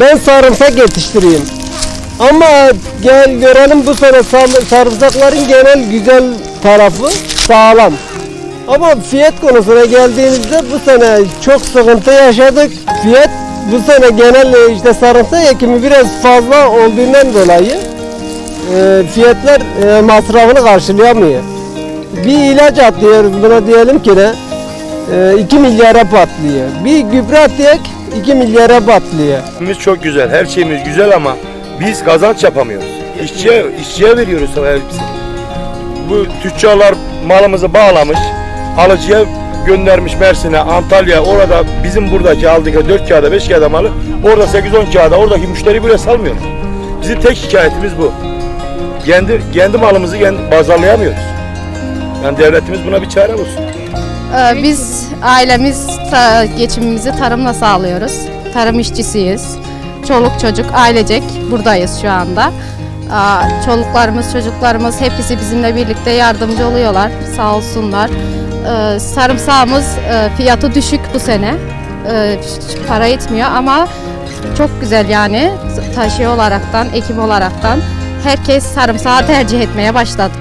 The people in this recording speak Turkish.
Ben sarımsak yetiştireyim. Ama gel görelim bu sene sar- sarımsakların genel güzel tarafı sağlam. Ama fiyat konusuna geldiğimizde bu sene çok sıkıntı yaşadık. Fiyat bu sene genel e, işte sarımsak ekimi biraz fazla olduğundan dolayı e, fiyatlar e, masrafını karşılayamıyor. Bir ilaç atıyoruz buna diyelim ki ne? 2 milyara patlıyor. Bir gübre atıyor 2 milyara patlıyor. Biz çok güzel, her şeyimiz güzel ama biz kazanç yapamıyoruz. İşçiye, işçiye veriyoruz hepsini. Bu tüccarlar malımızı bağlamış, alıcıya göndermiş Mersin'e, Antalya, orada bizim buradaki aldık 4 kağıda 5 kağıda malı, orada 8-10 kağıda, oradaki müşteri bile salmıyor. Bizim tek şikayetimiz bu. Kendi, kendi malımızı kendi pazarlayamıyoruz. Yani devletimiz buna bir çare bulsun. Ee, Biz ailemiz ta- geçimimizi tarımla sağlıyoruz. Tarım işçisiyiz. Çoluk çocuk ailecek buradayız şu anda. Aa, Çoluklarımız, çocuklarımız hepsi bizimle birlikte yardımcı oluyorlar. Sağ olsunlar. Ee, Sarımsağımız e, fiyatı düşük bu sene. Ee, Para etmiyor ama çok güzel yani taşı olaraktan, ekim olaraktan herkes sarımsağı tercih etmeye başladı.